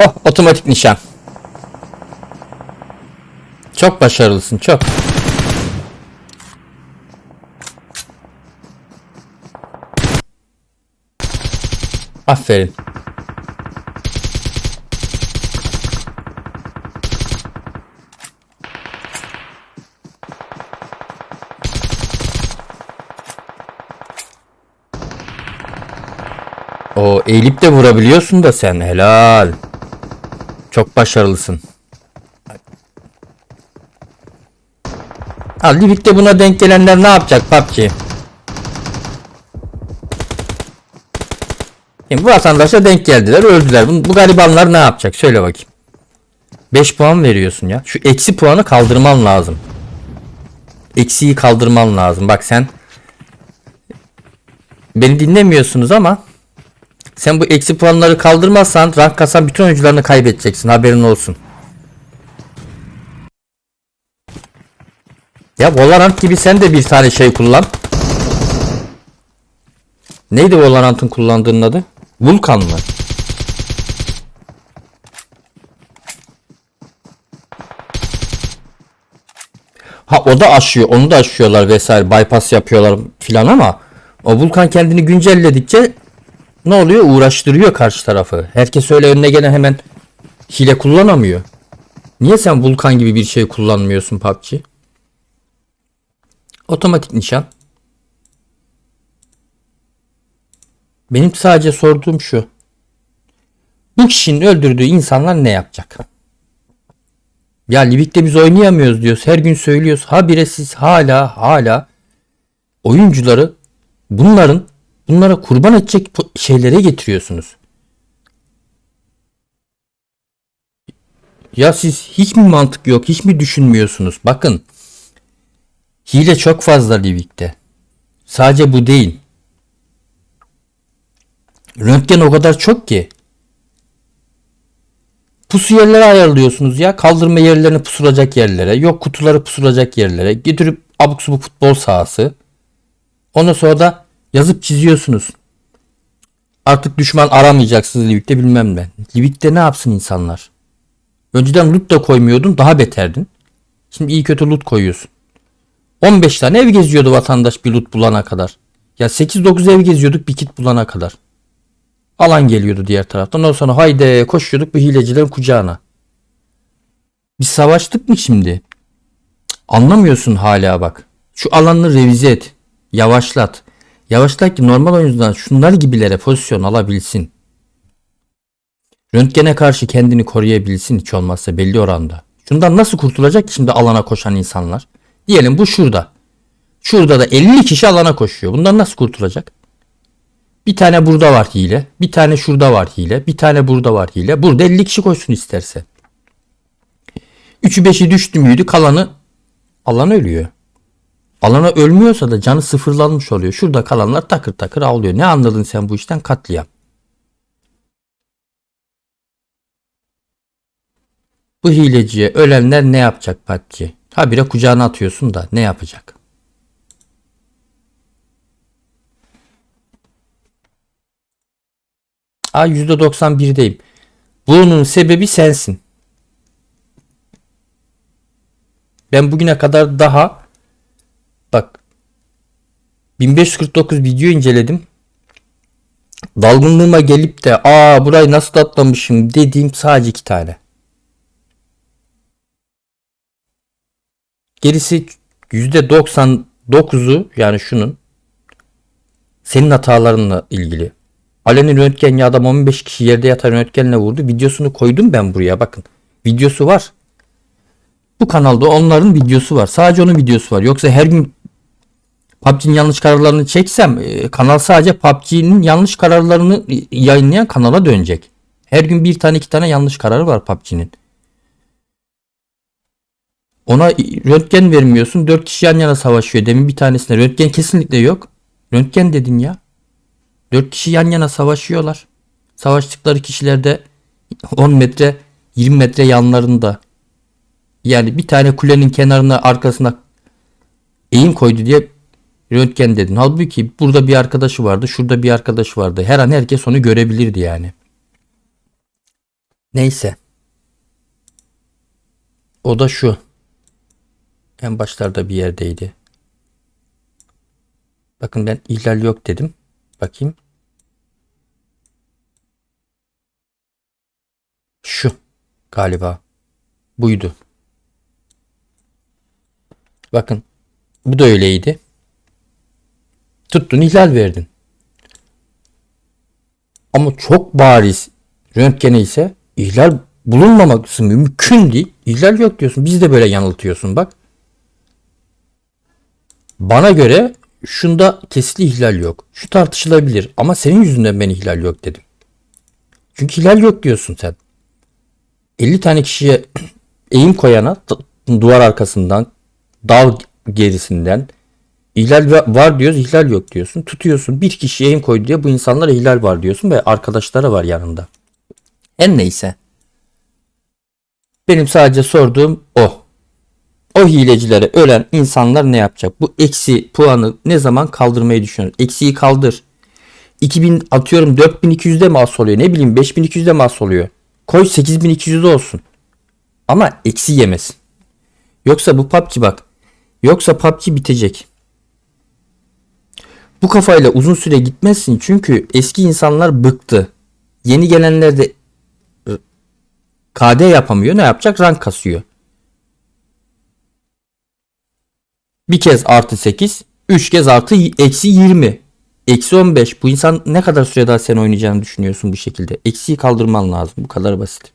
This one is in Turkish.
Oh otomatik nişan. Çok başarılısın çok. Aferin. O eğilip de vurabiliyorsun da sen helal. Çok başarılısın. Ha Livik'te buna denk gelenler ne yapacak PUBG? Şimdi bu vatandaşa denk geldiler öldüler. Bu, bu garibanlar ne yapacak? Söyle bakayım. 5 puan veriyorsun ya. Şu eksi puanı kaldırman lazım. Eksiyi kaldırman lazım. Bak sen beni dinlemiyorsunuz ama sen bu eksi puanları kaldırmazsan rank kasan bütün oyuncularını kaybedeceksin. Haberin olsun. Ya Valorant gibi sen de bir tane şey kullan. Neydi Valorant'ın kullandığının adı? Vulkan mı? Ha o da aşıyor. Onu da aşıyorlar vesaire. Bypass yapıyorlar filan ama o Vulkan kendini güncelledikçe ne oluyor? Uğraştırıyor karşı tarafı. Herkes öyle önüne gelen hemen hile kullanamıyor. Niye sen Vulkan gibi bir şey kullanmıyorsun PUBG? Otomatik nişan. Benim sadece sorduğum şu. Bu kişinin öldürdüğü insanlar ne yapacak? Ya Livik'te biz oynayamıyoruz diyoruz. Her gün söylüyoruz. Habire siz hala hala oyuncuları bunların bunlara kurban edecek şeylere getiriyorsunuz. Ya siz hiç mi mantık yok, hiç mi düşünmüyorsunuz? Bakın. Hile çok fazla Livik'te. Sadece bu değil. Röntgen o kadar çok ki. Pusu yerlere ayarlıyorsunuz ya. Kaldırma yerlerini pusulacak yerlere. Yok kutuları pusulacak yerlere. Getirip abuk subuk futbol sahası. Ondan sonra da yazıp çiziyorsunuz. Artık düşman aramayacaksınız Livik'te bilmem ne. Livik'te ne yapsın insanlar? Önceden loot da koymuyordun daha beterdin. Şimdi iyi kötü loot koyuyorsun. 15 tane ev geziyordu vatandaş bir loot bulana kadar. Ya 8-9 ev geziyorduk bir kit bulana kadar. Alan geliyordu diğer taraftan. Ondan sonra haydi koşuyorduk bu hilecilerin kucağına. Biz savaştık mı şimdi? Anlamıyorsun hala bak. Şu alanını revize et. Yavaşlat. Yavaşlat ki normal oyuncudan şunlar gibilere pozisyon alabilsin. Röntgene karşı kendini koruyabilsin hiç olmazsa belli oranda. Şundan nasıl kurtulacak ki şimdi alana koşan insanlar? Diyelim bu şurada. Şurada da 50 kişi alana koşuyor. Bundan nasıl kurtulacak? Bir tane burada var hile. Bir tane şurada var hile. Bir tane burada var hile. Burada 50 kişi koşsun isterse. 3'ü 5'i düştü müydü kalanı alan ölüyor. Alana ölmüyorsa da canı sıfırlanmış oluyor. Şurada kalanlar takır takır ağlıyor. Ne anladın sen bu işten? Katliam. Bu hileciye ölenler ne yapacak PUBG? Habire kucağına atıyorsun da ne yapacak? Aa %91'deyim. Bunun sebebi sensin. Ben bugüne kadar daha 1549 video inceledim. Dalgınlığıma gelip de aa burayı nasıl atlamışım dediğim sadece iki tane. Gerisi %99'u yani şunun senin hatalarınla ilgili. Aleni röntgen ya adam 15 kişi yerde yatan röntgenle vurdu. Videosunu koydum ben buraya bakın. Videosu var. Bu kanalda onların videosu var. Sadece onun videosu var. Yoksa her gün PUBG'nin yanlış kararlarını çeksem e, kanal sadece PUBG'nin yanlış kararlarını yayınlayan kanala dönecek. Her gün bir tane iki tane yanlış kararı var PUBG'nin. Ona röntgen vermiyorsun. Dört kişi yan yana savaşıyor. Demin bir tanesine röntgen kesinlikle yok. Röntgen dedin ya. Dört kişi yan yana savaşıyorlar. Savaştıkları kişiler de 10 metre 20 metre yanlarında. Yani bir tane kulenin kenarına arkasına eğim koydu diye röntgen dedin. Halbuki burada bir arkadaşı vardı. Şurada bir arkadaşı vardı. Her an herkes onu görebilirdi yani. Neyse. O da şu. En başlarda bir yerdeydi. Bakın ben ihlal yok dedim. Bakayım. Şu galiba. Buydu. Bakın. Bu da öyleydi. Tuttun ihlal verdin. Ama çok bariz röntgene ise ihlal bulunmaması mümkün değil. İhlal yok diyorsun. Biz de böyle yanıltıyorsun bak. Bana göre şunda kesli ihlal yok. Şu tartışılabilir ama senin yüzünden ben ihlal yok dedim. Çünkü ihlal yok diyorsun sen. 50 tane kişiye eğim koyana duvar arkasından, dal gerisinden ihlal va- var diyoruz, ihlal yok diyorsun. Tutuyorsun bir kişiye eğim koydu diye bu insanlara ihlal var diyorsun ve arkadaşları var yanında. En neyse. Benim sadece sorduğum o. O hilecilere ölen insanlar ne yapacak? Bu eksi puanı ne zaman kaldırmayı düşünüyorsun? Eksiyi kaldır. 2000 atıyorum 4200'de mi az oluyor? Ne bileyim 5200'de mi az oluyor? Koy 8200'de olsun. Ama eksi yemesin. Yoksa bu PUBG bak. Yoksa PUBG bitecek. Bu kafayla uzun süre gitmezsin çünkü eski insanlar bıktı. Yeni gelenler de e, KD yapamıyor. Ne yapacak? Rank kasıyor. Bir kez artı 8, 3 kez artı eksi 20. Eksi 15. Bu insan ne kadar süre daha sen oynayacağını düşünüyorsun bu şekilde. Eksiyi kaldırman lazım. Bu kadar basit.